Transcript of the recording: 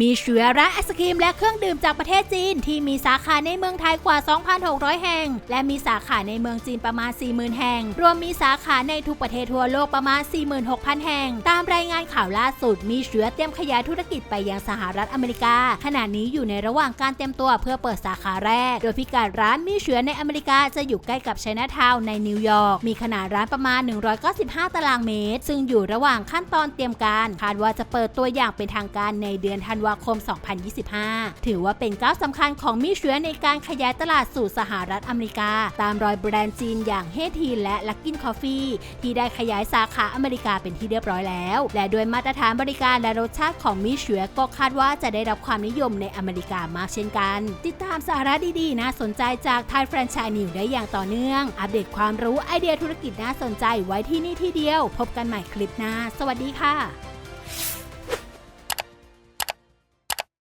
มีเชื้อร้านไอศครีมและเครื่องดื่มจากประเทศจีน ที่มีสาขาในเมืองไทยกว่า 2,600 แห่ง และมีสาขาในเมืองจีนประมาณ 40,000 แห่ง รวมมีสาขาในทุกประเทศทั่วโลกประมาณ 46,000 แห่ง ตามรายงานข่าวล่าสุด มีเชื้อเตรียมขยายธุรกิจไปยังสหรัฐอเมริกา ขณะนี้อยู่ในระหว่างการเตรียมตัวเพื่อเปิดสาขาแรก โดยพิกัดร้านมีเชื้อในอเมริกาจะอยู่ใกล้กับไชน่าทาวน์ในนิวยอร์ก มีขนาดร้านประมาณ 195 ตารางเมตร ซึ่งอยู่ระหว่างขั้นตอนเตรียมการ คาดว่าจะเปิดตัวอย่างเป็นทางการในเดือนธันวาคม 2025 ถือว่าเป็นก้าวสำคัญของมีเชื้อในการขยายตลาดสู่สหรัฐอเมริกา ตามรอยแบรนด์จีนอย่างเฮทีและลักกินคอฟฟี่ที่ได้ขยายสาขาอเมริกาเป็นที่เรียบร้อยแล้ว และด้วยมาตรฐานบริการและรสชาติของมีเชื้อก็คาดว่าจะได้รับความนิยมในอเมริกามากเช่นกัน ติดตามสาระดีๆ น่าสนใจจากไทยแฟรนไชส์นิวได้อย่างต่อเนื่อง อัปเดตความรู้ไอเดียธุรกิจน่าสนใจไว้ที่นี่ที่เดียว พบกันใหม่คลิปหน้า สวัสดีค่ะ